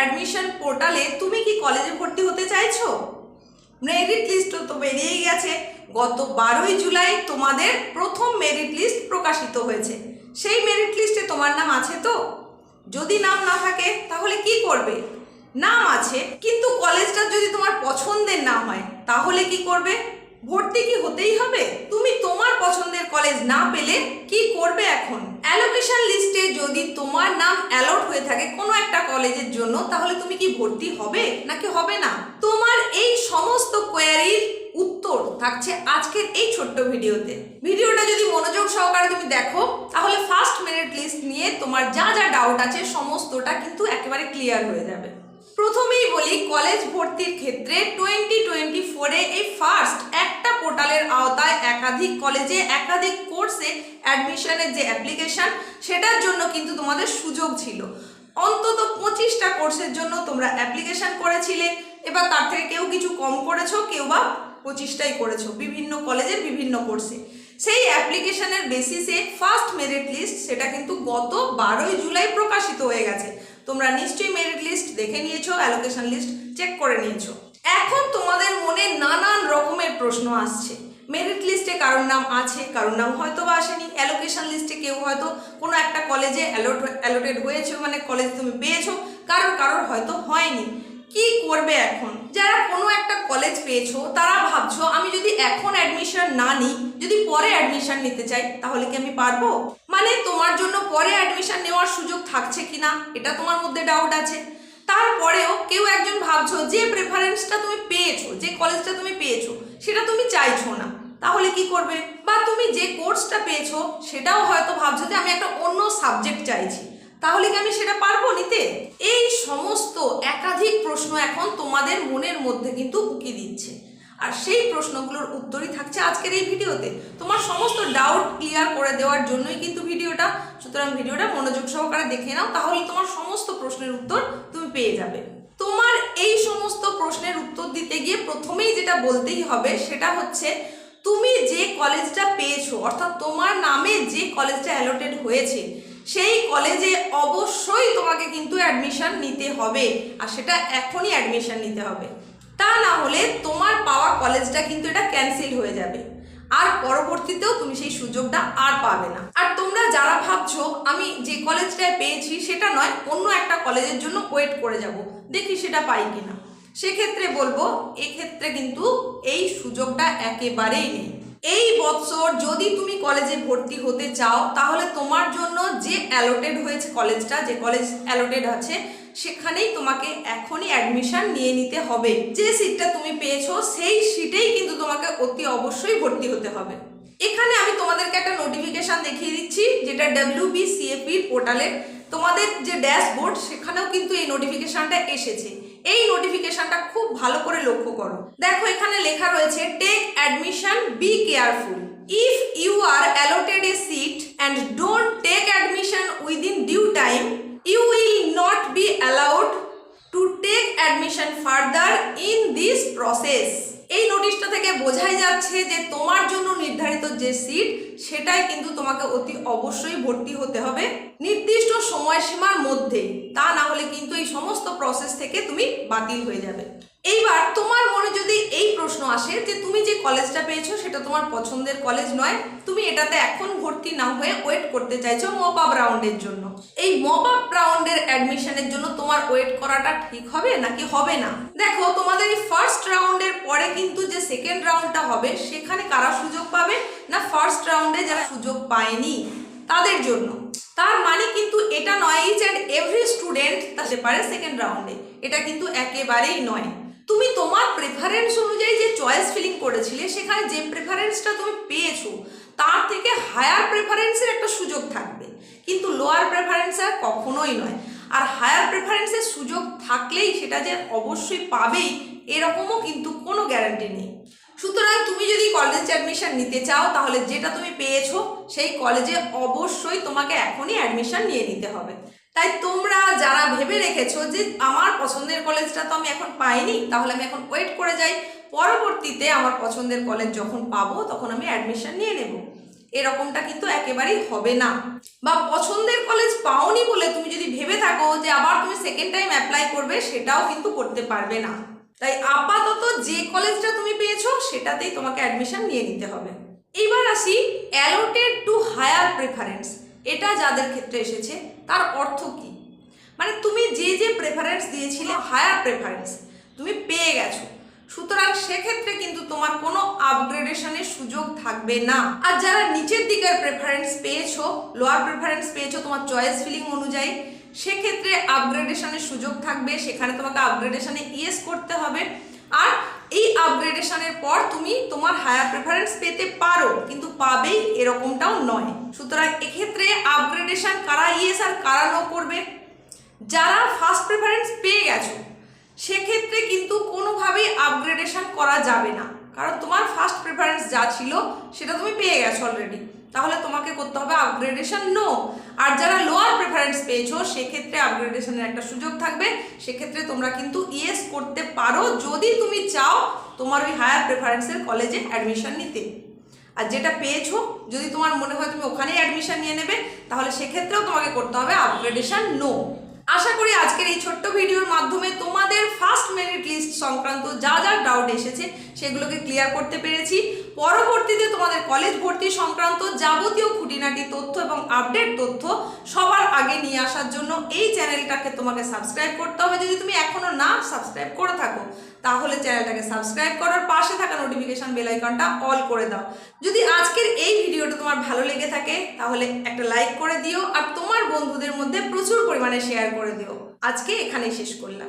Admission পোর্টালে তুমি কি কলেজে ভর্তি হতে চাইছো? মেরিট লিস্ট তো বেরিয়েই গেছে। গত বারোই জুলাই তোমাদের প্রথম মেরিট লিস্ট প্রকাশিত হয়েছে। সেই মেরিট লিস্টে তোমার নাম আছে তো? যদি নাম না থাকে, তাহলে কি করবে? নাম আছে, কিন্তু কলেজটা যদি তোমার পছন্দের না হয়, তাহলে কি করবে? ভর্তি কি হতেই হবে? তুমি তোমার পছন্দের কলেজ না পেলে কি করবে এখন? অ্যালোকেশন লিস্টে যদি তোমার নাম অ্যালট হয়ে থাকে কোনো একটা কলেজের জন্য, তাহলে তুমি কি ভর্তি হবে নাকি হবে না? তোমার এই সমস্ত কোয়ারির উত্তর থাকছে আজকের এই ছোট্ট ভিডিওতে। ভিডিওটা যদি মনোযোগ সহকারে তুমি দেখো, তাহলে ফার্স্ট মেরিট লিস্ট নিয়ে তোমার যা যা ডাউট আছে সমস্তটা কিন্তু একেবারে ক্লিয়ার হয়ে যাবে। প্রথমেই বলি কলেজ ভর্তির ক্ষেত্রে টোয়েন্টি টোয়েন্টি ফোরে এই ফার্স্ট পোর্টালের আওতায় একাধিক কলেজে, একাধিক কোর্সে অ্যাডমিশনের যে অ্যাপ্লিকেশন, সেটার জন্য কিন্তু তোমাদের সুযোগ ছিল। অন্তত পঁচিশটা কোর্সের জন্য তোমরা অ্যাপ্লিকেশন করেছিলে, এবার তার থেকে কেউ কিছু কম করেছ, কেউ বা পঁচিশটাই করেছ, বিভিন্ন কলেজের বিভিন্ন কোর্সে। সেই অ্যাপ্লিকেশনের বেসিসে ফার্স্ট মেরিট লিস্ট, সেটা কিন্তু গত বারোই জুলাই প্রকাশিত হয়ে গেছে। তোমরা নিশ্চয়ই মেরিট লিস্ট দেখে নিয়েছো, অ্যালোকেশন লিস্ট চেক করে নিয়েছো। এখন তোমাদের মনে নানান রকমের প্রশ্ন আসছে। মেরিট লিস্টে কারোর নাম আছে, কারোর নাম হয়তো বা আসেনি অ্যালোকেশন লিস্টে কেউ হয়তো কোনো একটা কলেজে অ্যালোট অ্যালোটেড হয়েছে মানে কলেজ তুমি পেয়েছ, কারোর কারোর হয়তো হয়নি। কি করবে এখন? যারা কোনো একটা কলেজ পেয়েছ, তারা ভাবছ, আমি যদি এখন অ্যাডমিশন না নিই, যদি পরে অ্যাডমিশন নিতে চাই, তাহলে কি আমি পারব? মানে তোমার জন্য পরে অ্যাডমিশন নেওয়ার সুযোগ থাকছে কিনা, এটা তোমার মধ্যে ডাউট আছে। তারপরেও কেউ একজন ভাবছ যে প্রেফারেন্সটা তুমি পেয়েছ, যে কলেজটা তুমি পেয়েছ, সেটা তুমি চাইছো না। তাহলে কি করবে? বা তুমি যে কোর্সটা পেয়েছ, সেটাও হয়তো ভাবছ যে আমি একটা অন্য সাবজেক্ট চাইছি। তাহলে কি আমি সেটা পারব নিতে? এই সমস্ত একাধিক প্রশ্ন এখন তোমাদের মনের মধ্যে কিন্তু উকি দিচ্ছে। আর সেই প্রশ্নগুলোর উত্তরই থাকছে আজকের এই ভিডিওতে। তোমার সমস্ত ডাউট ক্লিয়ার করে দেওয়ার জন্যই কিন্তু ভিডিওটা। সুতরাং ভিডিওটা মনোযোগ সহকারে দেখে নাও, তাহলে তোমার সমস্ত প্রশ্নের উত্তর পেয়ে যাবে। তোমার এই সমস্ত প্রশ্নের উত্তর দিতে গিয়ে প্রথমেই যেটা বলতেই হবে সেটা হচ্ছে, তুমি যে কলেজটা পেয়েছ, অর্থাৎ তোমার নামে যে কলেজটা অ্যালোটেড হয়েছে, সেই কলেজে অবশ্যই তোমাকে কিন্তু অ্যাডমিশান নিতে হবে, আর সেটা এখনই অ্যাডমিশান নিতে হবে। তা না হলে তোমার পাওয়া কলেজটা কিন্তু এটা ক্যান্সেল হয়ে যাবে। আর পরবর্তীতেও তুমি সেই সুযোগটা আর পাবে না। আর তোমরা যারা ভাবছ, আমি যে কলেজটায় পেয়েছি সেটা নয়, অন্য একটা কলেজের জন্য ওয়েট করে যাব। দেখি সেটা পাই কিনা। সেক্ষেত্রে বলব, এক্ষেত্রে কিন্তু এই সুযোগটা একেবারেই নেই। এই বছর যদি তুমি কলেজে ভর্তি হতে চাও, তাহলে তোমার জন্য যে অ্যালোটেড হয়েছে কলেজটা, যে কলেজ অ্যালোটেড আছে, সেখানেই তোমাকে এখনই অ্যাডমিশন নিয়ে নিতে হবে। যে সিটটা তুমি পেয়েছ, সেই সিটেই কিন্তু তোমাকে অতি অবশ্যই ভর্তি হতে হবে। এখানে আমি তোমাদেরকে একটা নোটিফিকেশন দেখিয়ে দিচ্ছি, যেটা ডাব্লিউ বি সিএপির পোর্টালের তোমাদের যে ড্যাশবোর্ড, সেখানেও কিন্তু এই নোটিফিকেশনটা এসেছে। এই নোটিফিকেশনটা খুব ভালো করে লক্ষ্য করো। দেখো, এখানে লেখা রয়েছে take admission be careful if you are allotted a seat and don't take admission within due time you will not be allowed to take admission further in this process এই নোটিশটা যাচ্ছে যে তোমার জন্য নির্ধারিত যে সিট সেটাই কিন্তু তোমাকে অতি অবশ্যই ভর্তি হতে হবে। নির্দিষ্ট সময়সীমার মধ্যে তা না হলে কিন্তু এই সমস্ত প্রসেস থেকে তুমি বাতিল হয়ে যাবে। এইবার তোমার মনে এই প্রশ্ন আসে যে তুমি যে কলেজটা পেয়েছ সেটা তোমার পছন্দের কলেজ নয়, তুমি এটাতে এখন ভর্তি না হয়ে ওয়েট করতে চাইছো মপ আপ রাউন্ডের জন্য। এই মপ আপ রাউন্ডের অ্যাডমিশনের জন্য তোমার ওয়েট করাটা ঠিক হবে নাকি হবে না? দেখো, তোমাদের এই ফার্স্ট রাউন্ডের পরে কিন্তু যে সেকেন্ড রাউন্ডটা হবে, সেখানে কারা সুযোগ পাবে না ফার্স্ট রাউন্ডে যারা সুযোগ পায়নি? তাদের জন্য। তার মানে কিন্তু এটা নয় ইচ অ্যান্ড এভরি স্টুডেন্ট তাতে পারে সেকেন্ড রাউন্ডে এটা কিন্তু একেবারেই নয়। তুমি তোমার প্রেফারেন্স অনুযায়ী যে চয়েস ফিলিং করেছিলে, সেখানে যে প্রেফারেন্সটা তুমি পেয়েছ, তার থেকে হায়ার প্রেফারেন্সের একটা সুযোগ থাকবে। কিন্তু লোয়ার প্রেফারেন্স আর কখনোই নয়। আর হায়ার প্রেফারেন্সের সুযোগ থাকলেই সেটা যে অবশ্যই পাবেই, এরকমও কিন্তু কোনো গ্যারান্টি নেই। সুতরাং তুমি যদি কলেজ অ্যাডমিশন নিতে চাও, তাহলে যেটা তুমি পেয়েছ, সেই কলেজে অবশ্যই তোমাকে এখনই অ্যাডমিশন নিয়ে নিতে হবে। তাই তোমরা যারা ভেবে রেখেছো যে আমার পছন্দের কলেজটা তো আমি এখন পাইনি, তাহলে আমি এখন ওয়েট করে যাই। পরবর্তীতে আমার পছন্দের কলেজ যখন পাবো, তখন আমি অ্যাডমিশন নিয়ে নেব। এরকমটা কিন্তু একেবারেই হবে না। বা পছন্দের কলেজ পাওনি বলে তুমি যদি ভেবে থাকো যে আবার তুমি সেকেন্ড টাইম অ্যাপ্লাই করবে, সেটাও কিন্তু করতে পারবে না। তাই আপাতত যে কলেজটা তুমি পেয়েছ, সেটাতেই তোমাকে অ্যাডমিশন নিয়ে নিতে হবে। এইবার আসি অ্যালোটেড টু হায়ার প্রেফারেন্স এটা যাদের ক্ষেত্রে এসেছে তার অর্থ কি? মানে তুমি যে যে প্রেফারেন্স দিয়েছিলে হায়ার প্রেফারেন্স তুমি পেয়ে গেছো। সুতরাং সেক্ষেত্রে কিন্তু তোমার কোনো আপগ্রেডেশনের সুযোগ থাকবে না। আর যারা নিচের দিকের প্রেফারেন্স পেয়েছ লোয়ার প্রেফারেন্স পেয়েছ, তোমার চয়েস ফিলিং অনুযায়ী, সেক্ষেত্রে আপগ্রেডেশনের সুযোগ থাকবে। সেখানে তোমাকে আপগ্রেডেশনে ইয়েস করতে হবে। আর এই আপগ্রেডেশনের পর তুমি তোমার হায়ার প্রেফারেন্স পেতে পারো, কিন্তু পাবেই এরকমটাও নয়। সুতরাং এক্ষেত্রে আপগ্রেডেশন কারা ইয়েস আর কারা নো করবে? যারা ফার্স্ট প্রেফারেন্স পেয়ে গেছো, সেক্ষেত্রে কিন্তু কোনোভাবেই আপগ্রেডেশন করা যাবে না। কারণ তোমার ফার্স্ট প্রেফারেন্স যা ছিল, সেটা তুমি পেয়ে গেছো অলরেডি তাহলে তোমাকে করতে হবে আপগ্রেডেশন নো আর যারা লোয়ার প্রেফারেন্স পেয়েছ, সেক্ষেত্রে আপগ্রেডেশনের একটা সুযোগ থাকবে। সেক্ষেত্রে তোমরা কিন্তু ইয়েস করতে পারো যদি তুমি চাও তোমার ওই হায়ার প্রেফারেন্সের কলেজে অ্যাডমিশন নিতে। আর যেটা পেয়েছ, যদি তোমার মনে হয় তুমি ওখানেই অ্যাডমিশন নিয়ে নেবে, তাহলে সেক্ষেত্রেও তোমাকে করতে হবে আপগ্রেডেশন নো আশা করি আজকের এই ছোট্ট ভিডিওর মাধ্যমে তোমাদের ফার্স্ট মেরিট লিস্ট সংক্রান্ত যা যা ডাউট এসেছে সেগুলোকে ক্লিয়ার করতে পেরেছি। পরবর্তীতে তোমাদের কলেজ ভর্তি সংক্রান্ত যাবতীয় খুঁটিনাটি তথ্য এবং আপডেট তথ্য সবার আগে নিয়ে আসার জন্য এই চ্যানেলটাকে তোমাকে সাবস্ক্রাইব করতে হবে। যদি তুমি এখনও না সাবস্ক্রাইব করে থাকো, তাহলে চ্যানেলটাকে সাবস্ক্রাইব করার পাশে থাকা নোটিফিকেশন বেল আইকনটা অল করে দাও। যদি আজকের এই ভিডিওটা তোমার ভালো লেগে থাকে, তাহলে একটা লাইক করে দিও। আর তোমার বন্ধুদের মধ্যে প্রচুর পরিমাণে শেয়ার করে দিও। আজকে এখানেই শেষ করলাম।